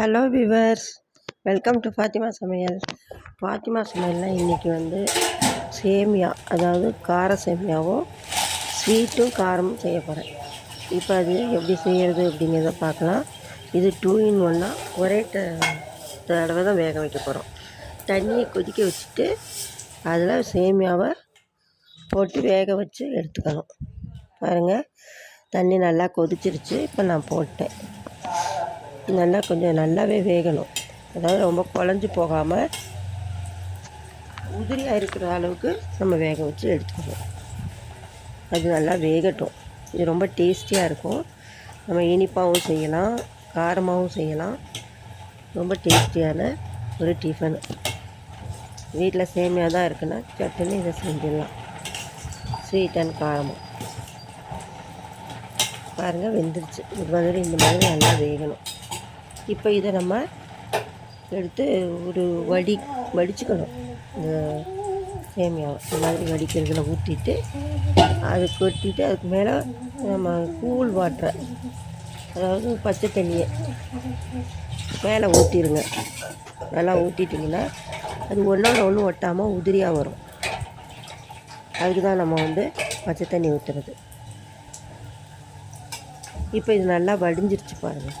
Hello viewers welcome to Fathima சமையல் ஃபாத்திமா சமையலில் இன்றைக்கி வந்து சேமியா அதாவது கார சேமியாவும் ஸ்வீட்டும் காரமும் செய்ய போகிறேன் இப்போ அது எப்படி செய்கிறது அப்படிங்கிறத பார்க்கலாம். இது டூ இன் ஒன்னாக ஒரே தடவை தான் வேக வைக்க போகிறோம் தண்ணியை கொதிக்க வச்சுட்டு அதில் சேமியாவை போட்டு வேக வச்சு எடுத்துக்கணும். பாருங்கள் தண்ணி நல்லா கொதிச்சிருச்சு. இப்போ நான் போட்டேன். நல்லா கொஞ்சம் நல்லாவே வேகணும். அதாவது ரொம்ப குழஞ்சி போகாமல் உதிரியாக இருக்கிற அளவுக்கு நம்ம வேக வச்சு எடுத்துக்கணும். அது நல்லா வேகட்டும். இது ரொம்ப டேஸ்டியாக இருக்கும். நம்ம இனிப்பாகவும் செய்யலாம் காரமாகவும் செய்யலாம். ரொம்ப டேஸ்டியான ஒரு டிஃபன். வீட்டில் சேமியா தான் இருக்குன்னா சட்டுன்னு இதை செஞ்சிடலாம். ஸ்வீட் அண்ட் காரமாக பாருங்கள் வெந்துருச்சு. இது மாதிரி இந்த மாதிரி நல்லா வேகணும். இப்போ இதை நம்ம எடுத்து ஒரு வடி வடிச்சுக்கணும். இந்த சேமியாவை. இந்த மாதிரி வடிக்கிறதுல ஊற்றிட்டு அது கொட்டிட்டு அதுக்கு மேலே நம்ம கூல் வாட்டரை அதாவது பச்சை தண்ணியை மேலே ஊற்றிடுங்க நல்லா ஊற்றிட்டிங்கன்னா அது ஒன்றோட ஒன்று ஒட்டாமல் உதிரியாக வரும். அதுக்கு தான் நம்ம வந்து பச்சை தண்ணி ஊற்றுறது இப்போ இது நல்லா வடிஞ்சிருச்சு பாருங்கள்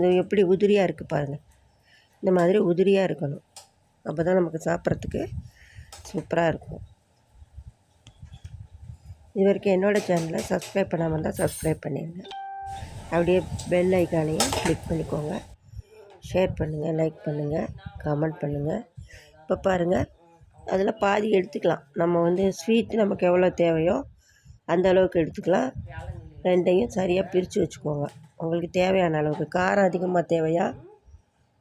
இது எப்படி உதிரியாக இருக்குது பாருங்கள் இந்த மாதிரி உதிரியாக இருக்கணும். அப்போ தான் நமக்கு சாப்பிட்றதுக்கு சூப்பராக இருக்கும். இது வரைக்கும் என்னோடய சேனலை சப்ஸ்கிரைப் பண்ணாமல் இருந்தால் சப்ஸ்கிரைப் பண்ணிடுங்க அப்படியே பெல் ஐக்கானையும் கிளிக் பண்ணிக்கோங்க. ஷேர் பண்ணுங்கள் லைக் பண்ணுங்கள் கமெண்ட் பண்ணுங்கள் இப்போ பாருங்கள் அதில் பாதி எடுத்துக்கலாம். நம்ம வந்து ஸ்வீட்டு நமக்கு எவ்வளோ தேவையோ அந்த அளவுக்கு எடுத்துக்கலாம். ரெண்டையும் சரியாக பிரித்து வச்சுக்கோங்க. உங்களுக்கு தேவையான அளவுக்கு காரம் அதிகமாக தேவையா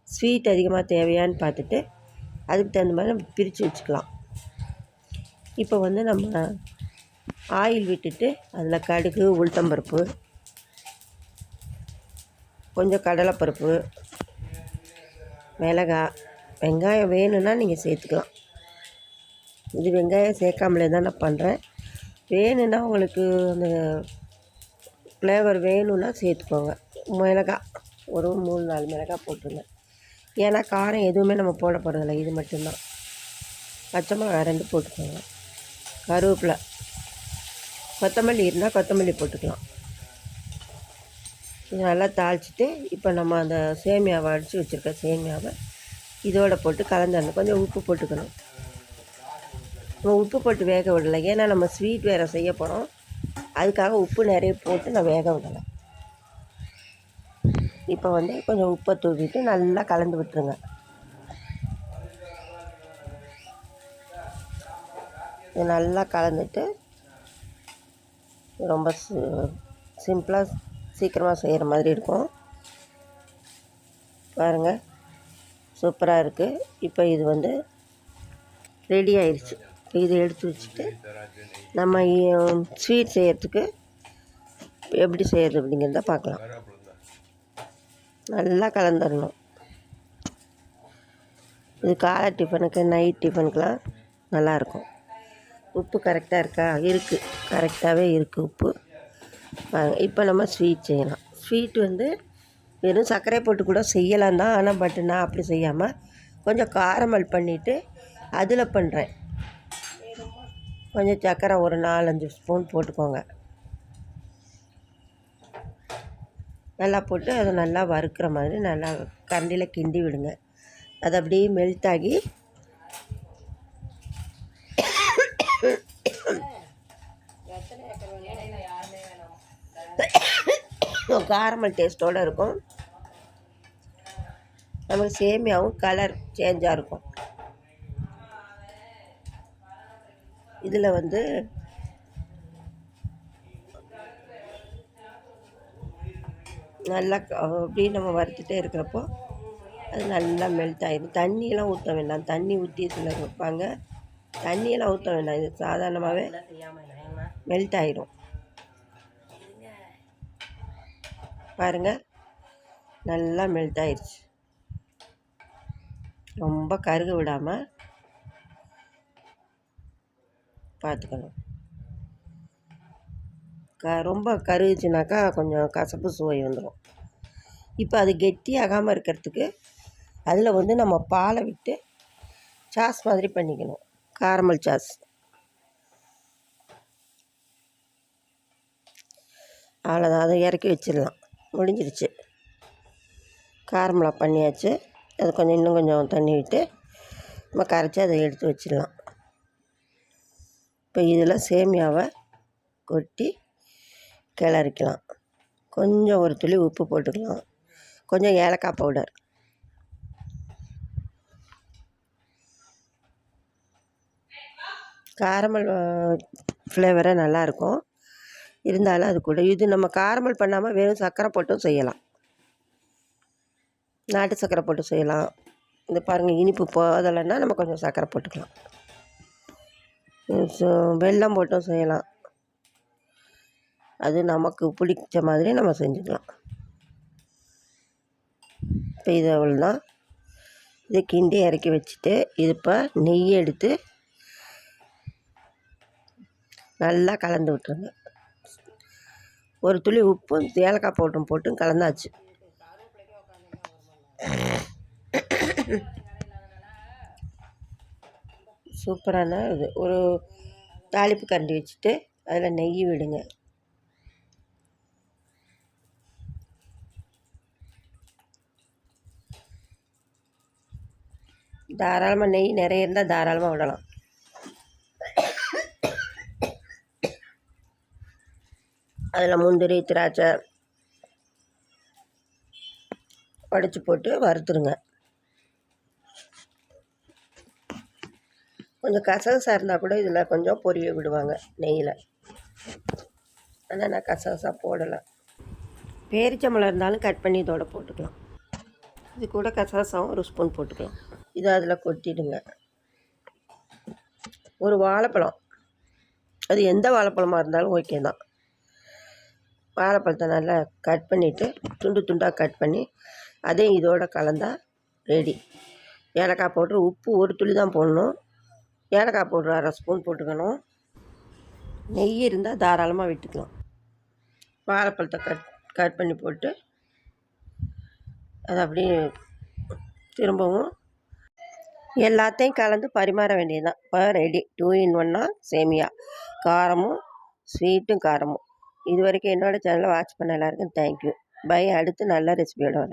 ஸ்வீட் அதிகமாக தேவையான்னு பார்த்துட்டு அதுக்கு தகுந்த மாதிரி நம்ம பிரித்து வச்சுக்கலாம். இப்போ வந்து நம்ம ஆயில் விட்டுட்டு அதில் கடுகு உளுத்தம்பருப்பு கொஞ்சம் கடலைப்பருப்பு மிளகாய் வெங்காயம் வேணும்னா நீங்கள் சேர்த்துக்கலாம். இது வெங்காயம் சேர்க்காமலே தான் நான் பண்ணுறேன் வேணும்னா உங்களுக்கு அந்த ஃப்ளேவர் வேணும்னா சேர்த்துக்கோங்க. மிளகாய் ஒரு மூணு நாலு மிளகாய் போட்டுருங்க. ஏன்னா காரம் எதுவுமே நம்ம போட போகிறதில்ல இது மட்டும்தான். பச்சை மிளகாய் ரெண்டு போட்டுக்கோங்க. கருவேப்பிலை. கொத்தமல்லி இருந்தால் கொத்தமல்லி போட்டுக்கலாம். இது நல்லா தாளிச்சிட்டு இப்போ நம்ம அந்த சேமியாவை அடித்து வச்சுருக்க சேமியாவை இதோட போட்டு கலந்துடணும். கொஞ்சம் உப்பு போட்டுக்கணும். நம்ம உப்பு போட்டு வேக விடலை. ஏன்னா நம்ம ஸ்வீட் வேறு செய்ய போகிறோம் அதுக்காக உப்பு நிறைய போட்டு நான் வேக விடலை இப்போ வந்து கொஞ்சம் உப்பை தூவிட்டு நல்லா கலந்து விட்டுருங்க. இது நல்லா கலந்துட்டு ரொம்ப சிம்பிளாக சீக்கிரமாக செய்கிற மாதிரி இருக்கும். பாருங்கள் சூப்பராக இருக்குது இப்போ இது வந்து ரெடி ஆயிடுச்சு இதை எடுத்து வச்சுட்டு நம்ம ஸ்வீட் செய்கிறதுக்கு எப்படி செய்கிறது அப்படிங்கிறத பார்க்கலாம். நல்லா கலந்துடணும் இது காலை டிஃபனுக்கு நைட் டிஃபனுக்கெலாம் நல்லாயிருக்கும். உப்பு கரெக்டாக இருக்கா? இருக்குது கரெக்டாகவே இருக்குது உப்பு. இப்போ நம்ம ஸ்வீட் செய்யலாம். ஸ்வீட் வந்து வெறும் சர்க்கரை போட்டு கூட செய்யலாம் தான். ஆனால் பட் நான் அப்படி செய்யாமல் கொஞ்சம் காரமல் பண்ணிவிட்டு அதில் பண்ணுறேன் கொஞ்சம் சர்க்கரை ஒரு நாலஞ்சு ஸ்பூன் போட்டுக்கோங்க. நல்லா போட்டு அதை நல்லா வறுக்கிற மாதிரி நல்லா கரண்டியில் கிண்டி விடுங்க. அது அப்படியே மெல்ட் ஆகி காரமல் டேஸ்ட்டோடு இருக்கும். நமக்கு சேமியாவும் கலர் சேஞ்சாக இருக்கும். இதில் வந்து நல்லா அப்படியே நம்ம வறுத்துட்டே இருக்கிறப்போ அது நல்லா மெல்ட் ஆகிடும் தண்ணியெல்லாம் ஊற்ற வேண்டாம். தண்ணி ஊற்றி சிலர் வைப்பாங்க. தண்ணியெல்லாம் ஊற்ற வேண்டாம். இது சாதாரணமாகவே மெல்ட் ஆகிடும் பாருங்கள் நல்லா மெல்ட் ஆயிடுச்சு ரொம்ப கருக விடாமல் பார்த்துக்கணும். க ரொம்ப கருகுச்சுனாக்கா கொஞ்சம் கசப்பு சுவை வந்துடும் இப்போ அது கெட்டியாகாமல் இருக்கிறதுக்கு அதில் வந்து நம்ம பாலை விட்டு சாஸ் மாதிரி பண்ணிக்கணும். Caramel sauce. அவ்வளோதான். அதை இறக்கி வச்சிடலாம். முடிஞ்சிருச்சு. காரமலா பண்ணியாச்சு. அது கொஞ்சம் இன்னும் கொஞ்சம் தண்ணி விட்டு நம்ம கரைச்சி அதை எடுத்து வச்சிடலாம். இப்போ இதில் சேமியாவை கொட்டி கிளறிக்கலாம். கொஞ்சம் ஒரு துளி உப்பு போட்டுக்கலாம். கொஞ்சம் ஏலக்காய் பவுடர். காரமல் ஃப்ளேவராக நல்லாயிருக்கும். இருந்தாலும் அது கூட இது நம்ம காரமல் பண்ணாமல் வெறும் சர்க்கரை போட்டும் செய்யலாம். நாட்டு சர்க்கரை போட்டு செய்யலாம். இந்த பாருங்கள் இனிப்பு போதலைன்னா நம்ம கொஞ்சம் சர்க்கரை போட்டுக்கலாம். வெல்லம் போட்டும் செய்யலாம். அது நமக்கு பிடிச்ச மாதிரி நம்ம செஞ்சுக்கலாம். இப்போ இது அவ்வளோதான் இது கிண்டி இறக்கி வச்சுட்டு இது இப்போ நெய் எடுத்து நல்லா கலந்து விட்டுருங்க. ஒரு துளி உப்பும் ஏலக்காய் போட்டும் போட்டும் கலந்தாச்சு. சூப்பரான இது. ஒரு தாளிப்பு கரண்டி வச்சுட்டு அதில் நெய் விடுங்க. தாராளமாக நெய் நிறைய இருந்தால் தாராளமாக விடலாம். அதில் முந்திரி திராட்சை உடச்சி போட்டு வறுத்துருங்க. கொஞ்சம் கசகசா இருந்தால் கூட இதில் கொஞ்சம் பொரிய விடுவாங்க நெய்யில். ஆனால் நான் கசகசா போடலை. பேரிச்சம்பளம் இருந்தாலும் கட் பண்ணி இதோட போட்டுக்கலாம். இது கூட கசகசாவும் ஒரு ஸ்பூன் போட்டுக்கலாம். இதை அதில் கொட்டிடுங்க. ஒரு வாழைப்பழம். அது எந்த வாழைப்பழமாக இருந்தாலும் ஓகே தான். வாழைப்பழத்தை நல்லா கட் பண்ணிவிட்டு துண்டு துண்டாக கட் பண்ணி அதையும் இதோட கலந்தால் ரெடி. ஏலக்காய் பவுட்ரு உப்பு ஒரு துளி தான் போடணும். ஏலக்காய் பவுட்ரு அரை ஸ்பூன் போட்டுக்கணும். நெய் இருந்தால் தாராளமாக விட்டுக்கலாம். வாழைப்பழத்தை கட் கட் பண்ணி போட்டு அதை அப்படியே திரும்பவும் எல்லாத்தையும் கலந்து பரிமாற வேண்டியதுதான். இப்போ ரெடி டூ இன் ஒன்னா சேமியா. காரமும் ஸ்வீட்டும் காரமும். இது வரைக்கும் என்னோடய சேனலை வாட்ச் பண்ண எல்லாருக்கும் தேங்க்யூ பை அடுத்து நல்ல ரெசிபியோட வரேன்.